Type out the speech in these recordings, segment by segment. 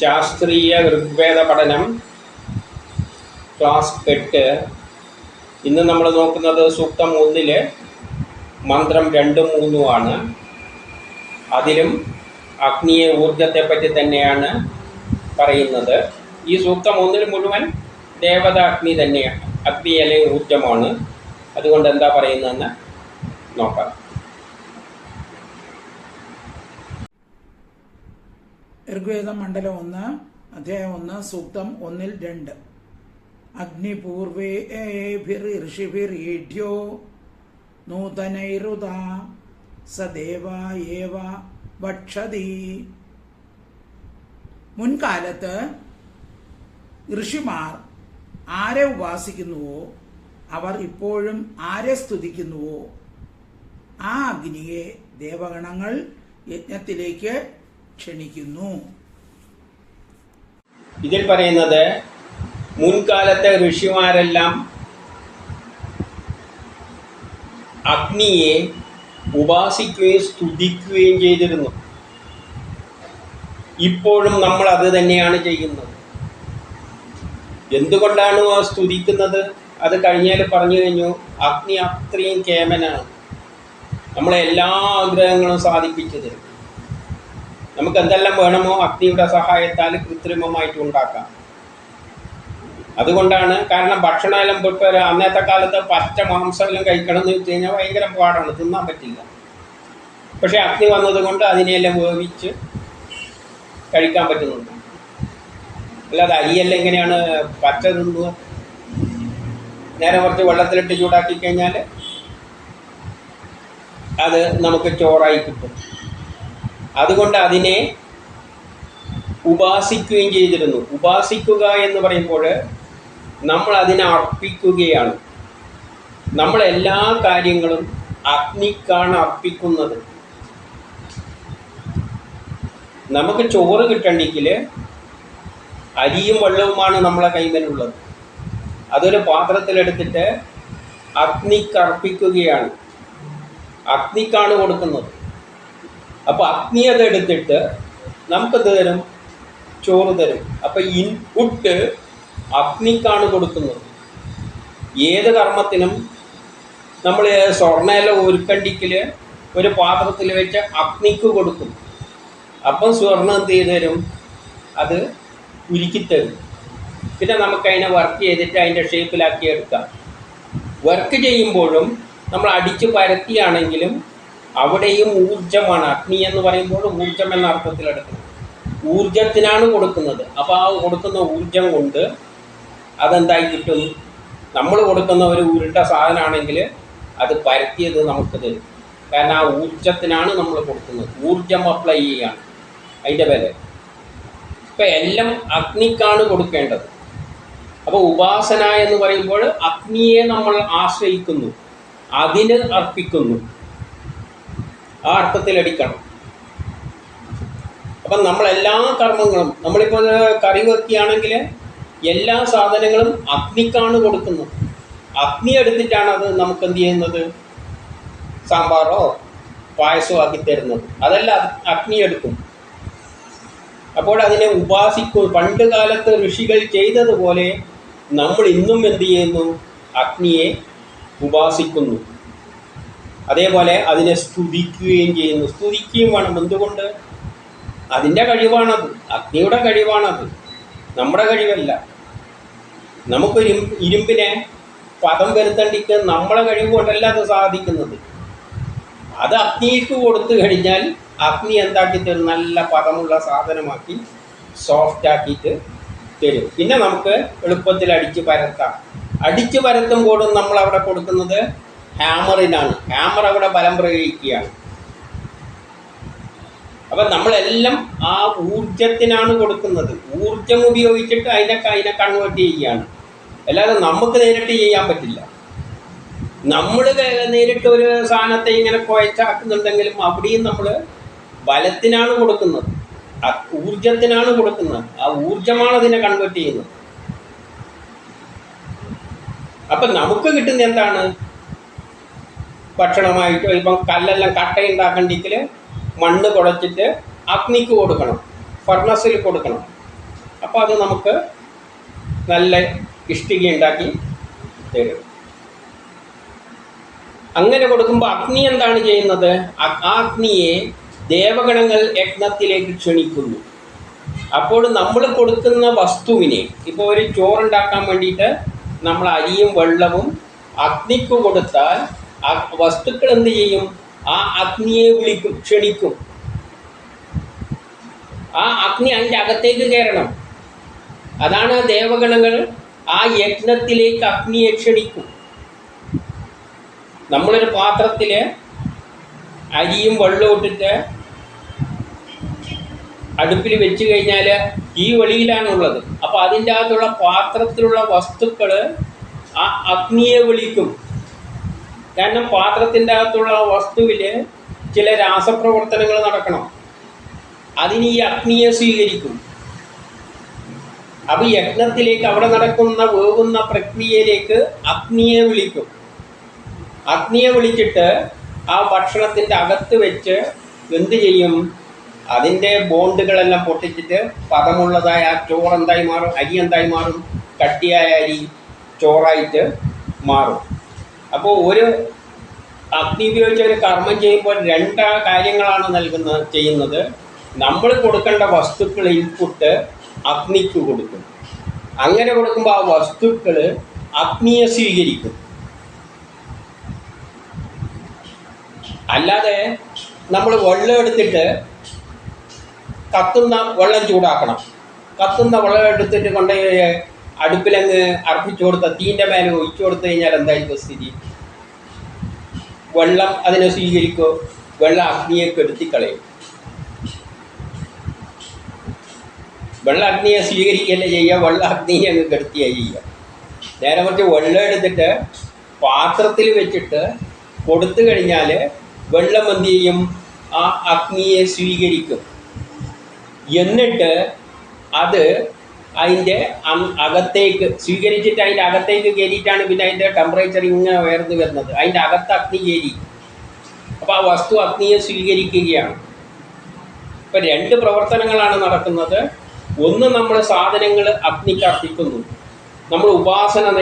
ശാസ്ത്രീയ ഋഗ്വേദ പഠനം ക്ലാസ് എട്ട്. ഇന്ന് നമ്മൾ നോക്കുന്നത് സൂക്തം ഒന്നിൽ മന്ത്രം രണ്ടും മൂന്നുമാണ് അതിലും അഗ്നിയെ ഊർജത്തെ പറ്റി തന്നെയാണ് പറയുന്നത്. ഈ സൂക്തം ഒന്നിൽ മുഴുവൻ ദേവത അഗ്നി തന്നെയാണ്. അഗ്നി അല്ലെങ്കിൽ ഊർജമാണ്. അതുകൊണ്ട് എന്താ പറയുന്നതെന്ന് നോക്കാം. ഋഗ്വേദം മണ്ഡലം ഒന്ന് അധ്യായം ഒന്ന് സൂക്തം ഒന്നിൽ രണ്ട്. അഗ്നിപൂർവേഷിഭിർഡ്യോ നൂതനൈരുത സദേവ ഏവ ഭക്ഷതി മുൻകാലത്ത് ഋഷിമാർ ആരെ ഉപാസിക്കുന്നുവോ അവർ ഇപ്പോഴും ആരെ സ്തുതിക്കുന്നുവോ ആ അഗ്നിയെ ദേവഗണങ്ങൾ യജ്ഞത്തിലേക്ക് ക്ഷണിക്കുന്നു. ഇതിൽ പറയുന്നത് മുൻകാലത്തെ ഋഷിമാരെല്ലാം അഗ്നിയെ ഉപാസിക്കുകയും സ്തുതിക്കുകയും ചെയ്തിരുന്നു. ഇപ്പോഴും നമ്മൾ അത് തന്നെയാണ് ചെയ്യുന്നത്. എന്തുകൊണ്ടാണ് ആ സ്തുതിക്കുന്നത്? അത് കഴിഞ്ഞാൽ പറഞ്ഞു കഴിഞ്ഞു അഗ്നി അത്രയും കേമനാണ്. നമ്മളെ എല്ലാ ആഗ്രഹങ്ങളും സാധിപ്പിച്ചു തരും നമുക്ക് എന്തെല്ലാം വേണമോ അഗ്നിയുടെ സഹായത്താൽ കൃത്രിമമായിട്ട് ഉണ്ടാക്കാം. അതുകൊണ്ടാണ് കാരണം ഭക്ഷണമെല്ലാം ഇപ്പോൾ അന്നത്തെ കാലത്ത് പച്ച മാംസമെല്ലാം കഴിക്കണം എന്ന് വെച്ച് കഴിഞ്ഞാൽ ഭയങ്കര പാടാണ് തിന്നാൻ പറ്റില്ല. പക്ഷേ അഗ്നി വന്നത് കൊണ്ട് അതിനെല്ലാം വേവിച്ച് കഴിക്കാൻ പറ്റുന്നുണ്ട്. അല്ലാതെ അരിയെല്ലാം എങ്ങനെയാണ് പച്ച തിന്നുക? നേരെ കുറച്ച് വെള്ളത്തിലിട്ട് ചൂടാക്കി കഴിഞ്ഞാൽ അത് നമുക്ക് ചോറായി കിട്ടും. അതുകൊണ്ട് അതിനെ ഉപാസിക്കുകയും ചെയ്തിരുന്നു. ഉപാസിക്കുക എന്ന് പറയുമ്പോൾ നമ്മൾ അതിനെ അർപ്പിക്കുകയാണ്. നമ്മൾ എല്ലാ കാര്യങ്ങളും അഗ്നിക്കാണ് അർപ്പിക്കുന്നത്. നമുക്ക് ചോറ് കിട്ടണമെങ്കിൽ അരിയും വെള്ളവുമാണ് നമ്മളെ കൈമേലുള്ളത് അതൊരു പാത്രത്തിലെടുത്തിട്ട് അഗ്നിക്ക് അർപ്പിക്കുകയാണ്. അഗ്നിക്കാണ് കൊടുക്കുന്നത്. അപ്പോൾ അഗ്നി അതെടുത്തിട്ട് നമുക്ക് തരും? ചോറ് തരും. അപ്പോൾ ഇൻപുട്ട് അഗ്നിക്കാണ് കൊടുക്കുന്നത്. ഏത് കർമ്മത്തിനും നമ്മൾ സ്വർണയില ഒരുക്കണ്ടിക്കൽ ഒരു പാത്രത്തിൽ വെച്ച് അഗ്നിക്ക് കൊടുക്കും. അപ്പം സ്വർണം എന്ത് ചെയ്ത് തരും? അത് ഉരുക്കിത്തരും പിന്നെ നമുക്ക് അതിനെ വർക്ക് ചെയ്തിട്ട് അതിന്റെ ഷേപ്പിലാക്കി എടുക്കാം. വർക്ക് ചെയ്യുമ്പോഴും നമ്മൾ അടിച്ച് പരത്തിയാണെങ്കിലും അവിടെയും ഊർജമാണ് അഗ്നി എന്ന് പറയുമ്പോൾ ഊർജം എന്ന അർത്ഥത്തിലെടുക്കുന്നത് ഊർജത്തിനാണ് കൊടുക്കുന്നത്. അപ്പോൾ ആ കൊടുക്കുന്ന ഊർജം കൊണ്ട് അതെന്തായി കിട്ടും? നമ്മൾ കൊടുക്കുന്ന ഒരു ഉരുണ്ട സാധനമാണെങ്കിൽ അത് പരത്തിയത് നമുക്ക് തരും. കാരണം ആ ഊർജത്തിനാണ് നമ്മൾ കൊടുക്കുന്നത്. ഊർജം അപ്ലൈ ചെയ്യുകയാണ് അതിന്റെ വില. ഇപ്പം എല്ലാം അഗ്നിക്കാണ് കൊടുക്കേണ്ടത്. അപ്പോൾ ഉപാസന എന്ന് പറയുമ്പോൾ അഗ്നിയെ നമ്മൾ ആശ്രയിക്കുന്നു. അതിന് അർപ്പിക്കുന്നു. ആ അർത്ഥത്തിലടിക്കണം. അപ്പം നമ്മളെല്ലാ കർമ്മങ്ങളും നമ്മളിപ്പോൾ കറി വെക്കുകയാണെങ്കിൽ എല്ലാ സാധനങ്ങളും അഗ്നിക്കാണ് കൊടുക്കുന്നത്. അഗ്നി എടുത്തിട്ടാണ് അത് നമുക്ക് എന്ത് ചെയ്യുന്നത്? സാമ്പാറോ പായസമോ ആക്കി തരുന്നത്. അതല്ല അഗ്നി എടുക്കും. അപ്പോൾ അതിനെ ഉപാസിക്കും പണ്ട് കാലത്ത് ഋഷികൾ ചെയ്തതുപോലെ നമ്മൾ ഇന്നും എന്ത് ചെയ്യുന്നു? അഗ്നിയെ ഉപാസിക്കുന്നു. അതേപോലെ അതിനെ സ്തുതിക്കുകയും ചെയ്യുന്നു. സ്തുതിക്കുകയും വേണം. എന്തുകൊണ്ട്? അതിന്റെ കഴിവാണത്. അഗ്നിയുടെ കഴിവാണത്. നമ്മുടെ കഴിവല്ല. നമുക്ക് ഇരുമ്പിനെ പദം വരുത്തണ്ടിക്ക് നമ്മളെ കഴിവ് കൊണ്ടല്ല അത് സാധിക്കുന്നത്. അത് അഗ്നിക്ക് കൊടുത്തു കഴിഞ്ഞാൽ അഗ്നി എന്താക്കി തരും നല്ല പദമുള്ള സാധനമാക്കി സോഫ്റ്റ് ആക്കിയിട്ട് തരും. പിന്നെ നമുക്ക് എളുപ്പത്തിൽ അടിച്ച് പരത്താം. അടിച്ച് പരത്തുമ്പോഴും നമ്മൾ അവിടെ കൊടുക്കുന്നത് ഹാമറിനാണ്. ഹാമർ അവിടെ ബലം പ്രയോഗിക്കുകയാണ്. അപ്പം നമ്മളെല്ലാം ആ ഊർജത്തിനാണ് കൊടുക്കുന്നത്. ഊർജം ഉപയോഗിച്ചിട്ട് അതിനെ അതിനെ കൺവേർട്ട് ചെയ്യുകയാണ്. അല്ലാതെ നമുക്ക് നേരിട്ട് ചെയ്യാൻ പറ്റില്ല. നമ്മൾ നേരിട്ട് ഒരു സാധനത്തെ ഇങ്ങനെ കുഴച്ചാക്കുന്നുണ്ടെങ്കിലും അവിടെയും നമ്മൾ ബലത്തിനാണ് കൊടുക്കുന്നത്. ഊർജത്തിനാണ് കൊടുക്കുന്നത്. ആ ഊർജമാണ് അതിനെ കൺവേർട്ട് ചെയ്യുന്നത്. അപ്പം നമുക്ക് കിട്ടുന്ന എന്താണ്? ഭക്ഷണമായിട്ടോ ഇപ്പം കല്ലെല്ലാം കട്ടയുണ്ടാക്കണ്ടെങ്കിൽ മണ്ണ് കുഴച്ചിട്ട് അഗ്നിക്ക് കൊടുക്കണം. ഫർണസിൽ കൊടുക്കണം. അപ്പോൾ അത് നമുക്ക് നല്ല ഇഷ്ടിക ഉണ്ടാക്കി തരും. അങ്ങനെ കൊടുക്കുമ്പോൾ അഗ്നി എന്താണ് ചെയ്യുന്നത്? ആ അഗ്നിയെ ദേവഗണങ്ങൾ യജ്ഞത്തിലേക്ക് ക്ഷണിക്കുന്നു. അപ്പോൾ നമ്മൾ കൊടുക്കുന്ന വസ്തുവിനെ ഇപ്പോൾ ഒരു ചോറുണ്ടാക്കാൻ വേണ്ടിയിട്ട് നമ്മൾ അരിയും വെള്ളവും അഗ്നിക്ക് കൊടുത്താൽ ആ വസ്തുക്കൾ എന്ത് ചെയ്യും? ആ അഗ്നിയെ വിളിക്കും ക്ഷണിക്കും. ആ അഗ്നി അതിന്റെ അകത്തേക്ക് കയറണം. അതാണ് ദേവഗണങ്ങൾ ആ യജ്ഞത്തിലേക്ക് അഗ്നിയെ ക്ഷണിക്കും. നമ്മളൊരു പാത്രത്തിൽ അരിയും വെള്ളവും ഇട്ടിട്ട് അടുപ്പിൽ വെച്ച് കഴിഞ്ഞാൽ ഈ വെളിയിലാണുള്ളത് അപ്പോൾ അതിന്റെ അകത്തുള്ള പാത്രത്തിലുള്ള വസ്തുക്കൾ ആ അഗ്നിയെ വിളിക്കും. കാരണം പാത്രത്തിന്റെ അകത്തുള്ള വസ്തുവിൽ ചില രാസപ്രവർത്തനങ്ങൾ നടക്കണം. അതിന് ഈ അഗ്നിയെ സ്വീകരിക്കും. അപ്പോൾ യജ്ഞത്തിലേക്ക് അവിടെ നടക്കുന്ന വേവുന്ന പ്രക്രിയയിലേക്ക് അഗ്നിയെ വിളിക്കും. അഗ്നിയെ വിളിച്ചിട്ട് ആ ഭക്ഷണത്തിന്റെ അകത്ത് വെച്ച് എന്ത് ചെയ്യും? അതിന്റെ ബോണ്ടുകളെല്ലാം പൊട്ടിച്ചിട്ട് പദമുള്ളതായ ആ ചോറ് എന്തായി മാറും? അരി എന്തായി മാറും? കട്ടിയായ അരി ചോറായിട്ട് മാറും. അപ്പോൾ ഒരു അഗ്നി ഉപയോഗിച്ച് ഒരു കർമ്മം ചെയ്യുമ്പോൾ രണ്ട് കാര്യങ്ങളാണ് നൽകുന്നത് ചെയ്യുന്നത്. നമ്മൾ കൊടുക്കേണ്ട വസ്തുക്കൾ ഇൻപുട്ട് അഗ്നിക്ക് കൊടുക്കും. അങ്ങനെ കൊടുക്കുമ്പോൾ ആ വസ്തുക്കൾ അഗ്നിയെ സ്വീകരിക്കും. അല്ലാതെ നമ്മൾ വെള്ളം എടുത്തിട്ട് കത്തുന്ന വെള്ളം ചൂടാക്കണം. കത്തുന്ന വെള്ളം എടുത്തിട്ട് കൊണ്ട് അടുപ്പിലങ്ങ് അർപ്പിച്ചു കൊടുത്ത തീന്റെ മേലെ ഒഴിച്ചു കൊടുത്തു കഴിഞ്ഞാൽ എന്തായിരിക്കും സ്ഥിതി? വെള്ളം അതിനെ സ്വീകരിക്കോ? വെള്ളം അഗ്നിയെ കെടുത്തിക്കളയും. വെള്ള അഗ്നിയെ സ്വീകരിക്കുകയല്ലേ ചെയ്യുക? വെള്ളം അഗ്നിയെ അങ്ങ് കെടുത്തിയാ ചെയ്യുക. നേരെ മറിച്ച് വെള്ളം എടുത്തിട്ട് പാത്രത്തിൽ വെച്ചിട്ട് കൊടുത്തു കഴിഞ്ഞാൽ വെള്ളം എന്ത് ചെയ്യും? ആ അഗ്നിയെ സ്വീകരിക്കും. എന്നിട്ട് അത് അതിന്റെ അകത്തേക്ക് സ്വീകരിച്ചിട്ട് അതിന്റെ അകത്തേക്ക് കയറിയിട്ടാണ് പിന്നെ അതിന്റെ ടെമ്പറേച്ചർ ഇങ്ങനെ ഉയർന്നു വരുന്നത്. അതിന്റെ അകത്ത് അഗ്നി കയറി. അപ്പോൾ ആ വസ്തു അഗ്നിയെ സ്വീകരിക്കുകയാണ്. ഇപ്പം രണ്ട് പ്രവർത്തനങ്ങളാണ് നടക്കുന്നത്. ഒന്ന് നമ്മൾ സാധനങ്ങൾ അഗ്നിക്ക് അർപ്പിക്കുന്നു. നമ്മൾ ഉപാസന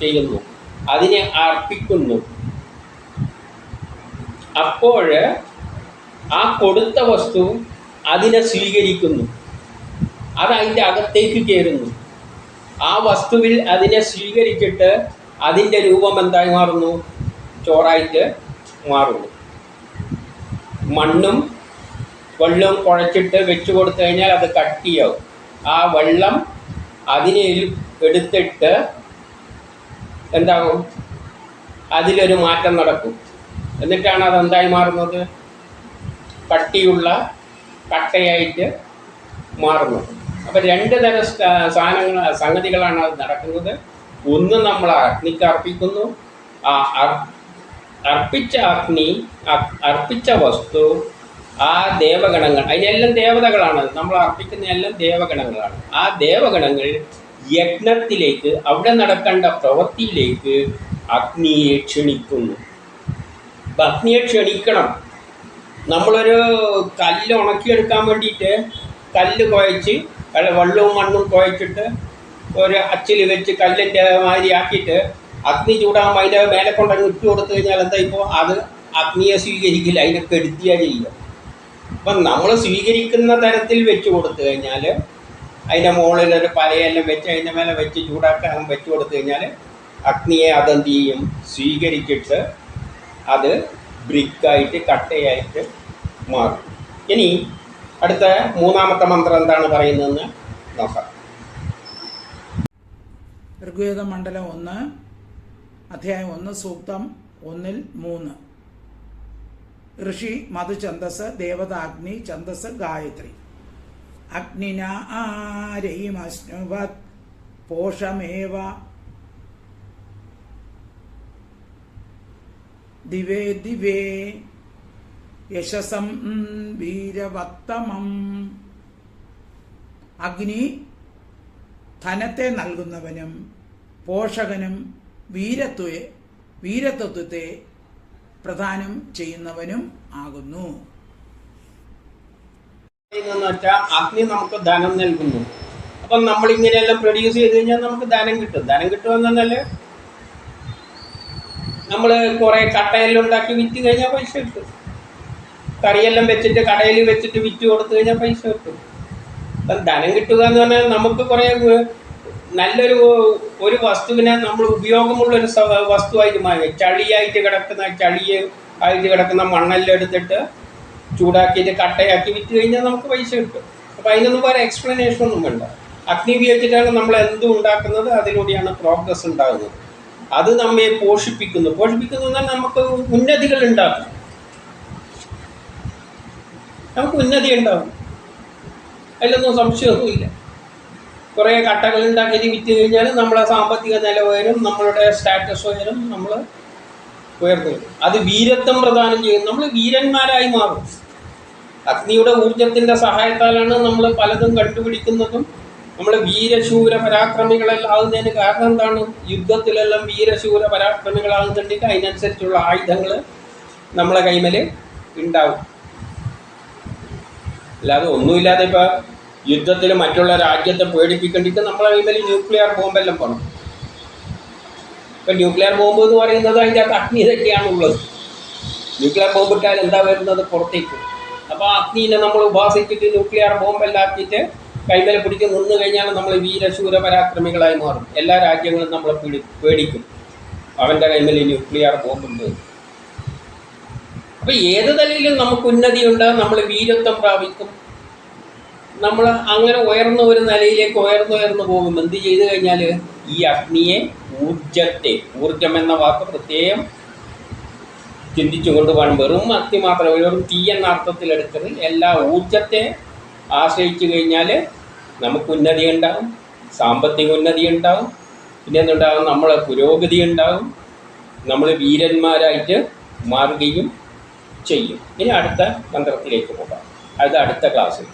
ചെയ്യുന്നു. അതിനെ അർപ്പിക്കുന്നു. അപ്പോൾ ആ കൊടുത്ത വസ്തു അതിനെ സ്വീകരിക്കുന്നു. അത് അതിന്റെ അകത്തേക്ക് കയറുന്നു. ആ വസ്തുവിൽ അതിനെ സ്വീകരിച്ചിട്ട് അതിന്റെ രൂപം എന്തായി മാറുന്നു? ചോറായിട്ട് മാറുന്നു. മണ്ണും വെള്ളവും കുഴച്ചിട്ട് വെച്ച് കൊടുത്തു കഴിഞ്ഞാൽ അത് കട്ടിയാവും ആ വെള്ളം അതിനെ എടുത്തിട്ട് എന്താകും അതിലൊരു മാറ്റം നടക്കും. എന്നിട്ടാണ് അത് എന്തായി മാറുന്നത്? കട്ടിയുള്ള കട്ടയായിട്ട് മാറുന്നത്. അപ്പം രണ്ട് തരം സാധനങ്ങൾ സംഗതികളാണ് അത് നടക്കുന്നത്. ഒന്ന് നമ്മൾ അഗ്നിക്ക് അർപ്പിക്കുന്നു. ആ അർപ്പിച്ച അഗ്നി അർപ്പിച്ച വസ്തു ആ ദേവഗണങ്ങൾ അതിനെല്ലാം ദേവതകളാണ്. നമ്മൾ അർപ്പിക്കുന്ന എല്ലാം ദേവഗണങ്ങളാണ്. ആ ദേവഗണങ്ങൾ യജ്ഞത്തിലേക്ക് അവിടെ നടക്കേണ്ട പ്രവൃത്തിയിലേക്ക് അഗ്നിയെ ക്ഷണിക്കുന്നു. അഗ്നിയെ ക്ഷണിക്കണം. നമ്മളൊരു കല്ല് ഉണക്കിയെടുക്കാൻ വേണ്ടിയിട്ട് കല്ല് കുഴച്ച് വെള്ളവും മണ്ണും കുഴച്ചിട്ട് ഒരു അച്ചിൽ വെച്ച് കല്ലിന്റെ മാതിരി ആക്കിയിട്ട് അഗ്നി ചൂടാകുമ്പോൾ അതിന്റെ മേലെ കൊണ്ടങ്ങ് ഇട്ട് കൊടുത്തു കഴിഞ്ഞാൽ എന്താ ഇപ്പോൾ അത് അഗ്നിയെ സ്വീകരിക്കില്ല അതിനെ കെടുത്തിയാ ചെയ്യുക അപ്പം നമ്മൾ സ്വീകരിക്കുന്ന തരത്തിൽ വെച്ച് കൊടുത്തു കഴിഞ്ഞാൽ അതിന്റെ മുകളിൽ ഒരു പലയെല്ലാം വെച്ച് അതിന്റെ മേലെ വെച്ച് ചൂടാക്കാൻ വെച്ച് കൊടുത്തു കഴിഞ്ഞാൽ അഗ്നിയെ അതെന്ത് ചെയ്യും? സ്വീകരിച്ചിട്ട് അത് ബ്രിക്കായിട്ട് കട്ടയായിട്ട് മാറും. ഇനി അടുത്ത മൂന്നാമത്തെ മന്ത്രം എന്താണ് പറയുന്നതെന്ന് നോക്കാം. ഋഗ്വേദ മണ്ഡലം ഒന്ന് അധ്യായം ഒന്ന് സൂക്തം ഒന്നിൽ മൂന്ന്. ഋഷി മധുഛന്ദസ് ദേവത അഗ്നി ഛന്ദസ് ഗായത്രി. അഗ്നിന ആരയിമശ്നുവത്? പോഷമേവ. ദിവേ ദിവേ. യശസം വീരവത്തമം. അഗ്നി ധനത്തെ നൽകുന്നവനും പോഷകനും വീരത്വെ വീരത്വത്തെ പ്രദാനം ചെയ്യുന്നവനും ആകുന്നു. അഗ്നി നമുക്ക് ധനം നൽകുന്നു. അപ്പൊ നമ്മൾ ഇങ്ങനെയെല്ലാം പ്രൊഡ്യൂസ് ചെയ്ത് കഴിഞ്ഞാൽ നമുക്ക് ധനം കിട്ടും. ധനം കിട്ടുമെന്നല്ല നമ്മൾ കുറേ കട്ടയെല്ലാം ഉണ്ടാക്കി വിറ്റ് കഴിഞ്ഞാൽ പൈസ കിട്ടും. കറിയെല്ലാം വെച്ചിട്ട് കടയിൽ വെച്ചിട്ട് വിറ്റ് കൊടുത്തു കഴിഞ്ഞാൽ പൈസ കിട്ടും. അപ്പം ധനം കിട്ടുക എന്ന് പറഞ്ഞാൽ നമുക്ക് കുറേ നല്ലൊരു ഒരു വസ്തുവിനെ നമ്മൾ ഉപയോഗമുള്ള ഒരു വസ്തുവായിട്ട് മാറി. ചളിയായിട്ട് കിടക്കുന്ന ചളിയെ ആയിട്ട് കിടക്കുന്ന മണ്ണെല്ലാം എടുത്തിട്ട് ചൂടാക്കിയിട്ട് കട്ടയാക്കി വിറ്റ് കഴിഞ്ഞാൽ നമുക്ക് പൈസ കിട്ടും. അപ്പോൾ അതിനൊന്നും വേറെ എക്സ്പ്ലനേഷൻ ഒന്നും വേണ്ട. അഗ്നി ഉപയോഗിച്ചിട്ടാണ് നമ്മൾ എന്തും ഉണ്ടാക്കുന്നത്? അതിലൂടെയാണ് പ്രോഗ്രസ് ഉണ്ടാകുന്നത്. അത് നമ്മെ പോഷിപ്പിക്കുന്നു. പോഷിപ്പിക്കുന്നു നമുക്ക് ഉന്നതികൾ ഉണ്ടാക്കും. നമുക്ക് ഉന്നതി ഉണ്ടാവും അതിലൊന്നും സംശയമൊന്നുമില്ല. കുറേ കട്ടകൾ ഉണ്ടാക്കി വിറ്റ് കഴിഞ്ഞാൽ നമ്മളെ സാമ്പത്തിക നില ഉയരും നമ്മളുടെ സ്റ്റാറ്റസ് ഉയരും നമ്മൾ ഉയർന്നു. അത് വീരത്വം പ്രദാനം ചെയ്യും. നമ്മൾ വീരന്മാരായി മാറും. അഗ്നിയുടെ ഊർജത്തിന്റെ സഹായത്താലാണ് നമ്മൾ പലതും കണ്ടുപിടിക്കുന്നതും. നമ്മൾ വീരശൂര പരാക്രമികളെല്ലാം ആകുന്നതിന് കാരണം എന്താണ്? യുദ്ധത്തിലെല്ലാം വീരശൂര പരാക്രമികളാകുന്നുണ്ടെങ്കിൽ അതിനനുസരിച്ചുള്ള ആയുധങ്ങൾ നമ്മളെ കൈമൽ ഉണ്ടാവും. അല്ലാതെ ഒന്നുമില്ലാതെ ഇപ്പോൾ യുദ്ധത്തിൽ മറ്റുള്ള രാജ്യത്തെ പേടിപ്പിക്കേണ്ടിട്ട് നമ്മളെ കൈമേൽ ന്യൂക്ലിയർ ബോംബെല്ലാം പോകണം ഇപ്പം ന്യൂക്ലിയർ ബോംബ് എന്ന് പറയുന്നത് അതിന്റെ അകത്ത് അഗ്നി തന്നെയാണുള്ളത്. ന്യൂക്ലിയർ ബോംബ് ഇട്ടാൽ എന്താ വരുന്നത്? പുറത്തേക്ക്. അപ്പോൾ അഗ്നിനെ നമ്മൾ ഉപാസിച്ചിട്ട് ന്യൂക്ലിയർ ബോംബെല്ലാം ആക്കിയിട്ട് കൈമേൽ പിടിച്ച് നിന്ന് കഴിഞ്ഞാൽ നമ്മൾ വീരശൂര പരാക്രമികളായി മാറും. എല്ലാ രാജ്യങ്ങളും നമ്മളെ പേടി പേടിക്കും. അവന്റെ കൈമേൽ ന്യൂക്ലിയർ ബോംബുണ്ട്. അപ്പോൾ ഏത് തലയിലും നമുക്ക് ഉന്നതി ഉണ്ടാകും നമ്മൾ വീരത്വം പ്രാപിക്കും. നമ്മൾ അങ്ങനെ ഉയർന്ന ഒരു നിലയിലേക്ക് ഉയർന്നു ഉയർന്നു പോകും. എന്ത് ചെയ്തു കഴിഞ്ഞാൽ ഈ അഗ്നിയെ ഊർജത്തെ ഊർജം എന്ന വാക്ക് പ്രത്യേകം ചിന്തിച്ചു കൊണ്ടുപോകാൻ വെറും അഗ്നി മാത്രം വെറും തീ എന്ന അർത്ഥത്തിൽ എടുക്കരുത് എല്ലാ ഊർജത്തെ ആശ്രയിച്ചു കഴിഞ്ഞാൽ നമുക്ക് ഉന്നതി ഉണ്ടാകും സാമ്പത്തിക ഉന്നതി ഉണ്ടാകും പിന്നെ എന്തുണ്ടാകും നമ്മളെ പുരോഗതി ഉണ്ടാകും നമ്മൾ വീരന്മാരായിട്ട് മാറുകയും ചെയ്യും. ഇനി അടുത്ത മന്ത്രത്തിലേക്ക് പോകാം. അത് അടുത്ത ക്ലാസ്സിൽ.